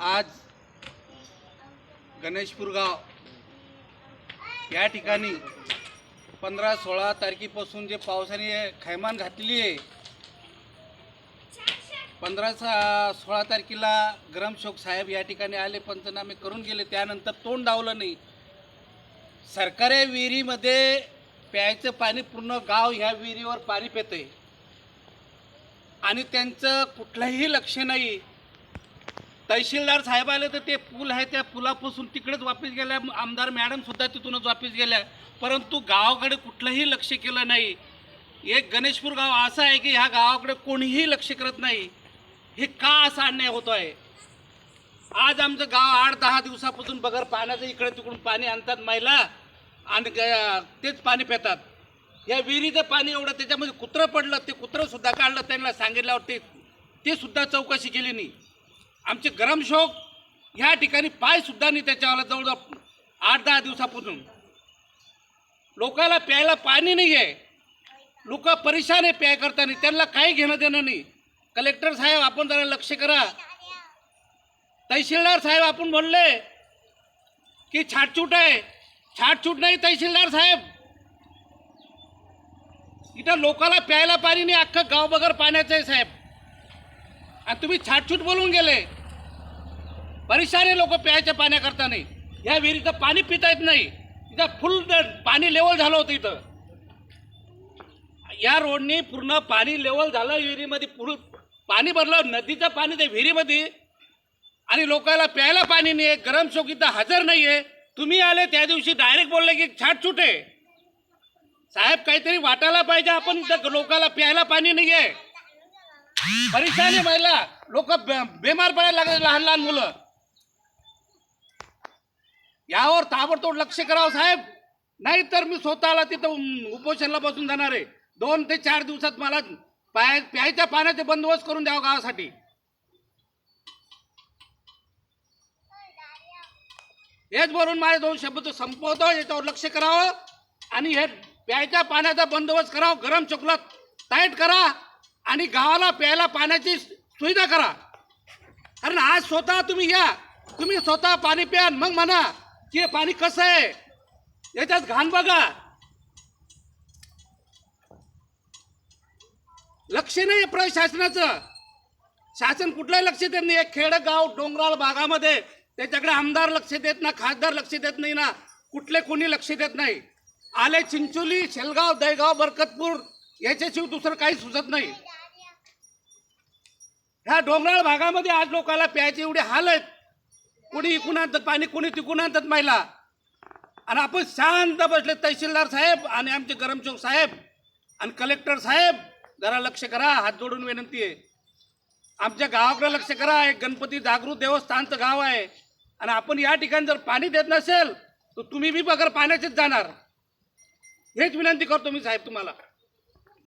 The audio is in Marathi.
आज गणेशपूर गाव या ठिकाणी पंधरा सोळा तारखेपासून जे पावसाने खैमान घातलेली आहे पंधरा सा सोळा तारखेला ग्रामशोक साहेब या ठिकाणी आले पंचनामे करून गेले त्यानंतर तोंड डावलं नाही. सरकारी विहिरीमध्ये प्यायचं पाणी पूर्ण गाव ह्या विहिरीवर पाणी पितंय. आणि त्यांचं कुठलंही लक्ष नाही. तहसीलदार साहेब आले तर ते पूल आहे त्या पुलापासून तिकडेच वापस गेल्या. आमदार मॅडम सुद्धा तिथूनच वापस गेल्या. परंतु गावाकडे कुठलंही लक्ष केलं नाही. एक गणेशपूर गाव असं आहे की ह्या गावाकडे कोणीही लक्ष करत नाही. हे का असा अन्याय होतो आहे आज आमचं गाव आठ दहा दिवसापासून बगर पाण्याचं इकडे तिकडून पाणी आणतात महिला आणि ग- तेच पाणी पितात. या विहिरीचं पाणी एवढं त्याच्यामध्ये कुत्रं पडलं ते कुत्रं सुद्धा काढलं त्यांना सांगितल्यावरती ते सुद्धा चौकशी केली नाही. आमचे गरमशोक ह्या ठिकाणी पाय सुद्धा नाही त्याच्यावर जवळजवळ आठ दहा दिवसापासून. लोकाला प्यायला पाणी नाही आहे लोक परेशान आहे प्याय करताना त्यांना काही घेणं देणं नाही. कलेक्टर साहेब आपण जरा लक्ष करा. तहसीलदार साहेब आपण बोलले की छाटछूट आहे. छाटछूट नाही तहसीलदार साहेब. इथं लोकाला प्यायला पाणी नाही अख्खं गाव बगर पाण्याचं आहे साहेब. आणि तुम्ही छाटछूट बोलून गेले. परेशान लोक प्यायच्या पाण्याकरता नाही. या विहिरीचं पाणी पिता येत नाही. इथं फुल पाणी लेवल झालं होतं इथं. या रोडनी पूर्ण पाणी लेवल झालं विहिरीमध्ये पूर्ण पाणी भरलं नदीचं पाणी ते विहिरीमध्ये. आणि लोकांना प्यायला पाणी नाही आहे गरम शोक इथं हजर नाही आहे तुम्ही आले त्या दिवशी डायरेक्ट बोलले की छाटछूट आहे साहेब काहीतरी वाटायला पाहिजे आपण इथं लोकांना प्यायला पाणी नाही आहे परेशान महिला लोक बेमार पडायला लागले लहान लहान मुलं. यावर ताबडतोब लक्ष करावं साहेब. नाही तर मी स्वतःला तिथं उपोषणला बसून जाणार आहे. दोन ते चार दिवसात मला पाय प्यायच्या पाण्याचे बंदोबस्त करून द्यावं गावासाठी. हेच बोलून माझे दोन शब्द संपवतो याच्यावर लक्ष करावं आणि हे प्यायच्या पाण्याचा बंदोबस्त करावा गरम चॉकलेट टाईट करा आणि गावाला प्यायला पाण्याची सुविधा करा. कारण आज स्वतः तुम्ही या तुम्ही स्वतः पाणी प्या मग म्हणा. की पाणी कसं आहे याच्यात घाण बघा. लक्ष नाही प्रशासनाचं. शासन कुठलंही लक्ष देत नाही. खेडगाव डोंगराळ भागामध्ये त्याच्याकडे आमदार लक्ष देत ना खासदार लक्ष देत नाही ना कुठले कोणी लक्ष देत नाही. आले चिंचोली शेलगाव दहेगाव बरकतपूर याच्याशिवाय दुसरं काही सुचत नाही. ह्या डोंगराळ भागामध्ये आज लोकांना प्यायचे एवढे हाल आहेत. कोणी इकून आणतात पाणी कोणी तिकून आणतात महिला? आणि आपण शांत बसले तहसीलदार साहेब आणि आमचे करमचौक साहेब आणि कलेक्टर साहेब जरा लक्ष करा हात जोडून विनंती आहे. आमच्या गावाकडे लक्ष करा एक गणपती जागृत देवस्थानचं गाव आहे. आणि आपण या ठिकाणी जर पाणी देत नसेल तर तुम्ही बी बगर पाण्याचेच जाणार. हेच विनंती करतो मी साहेब तुम्हाला.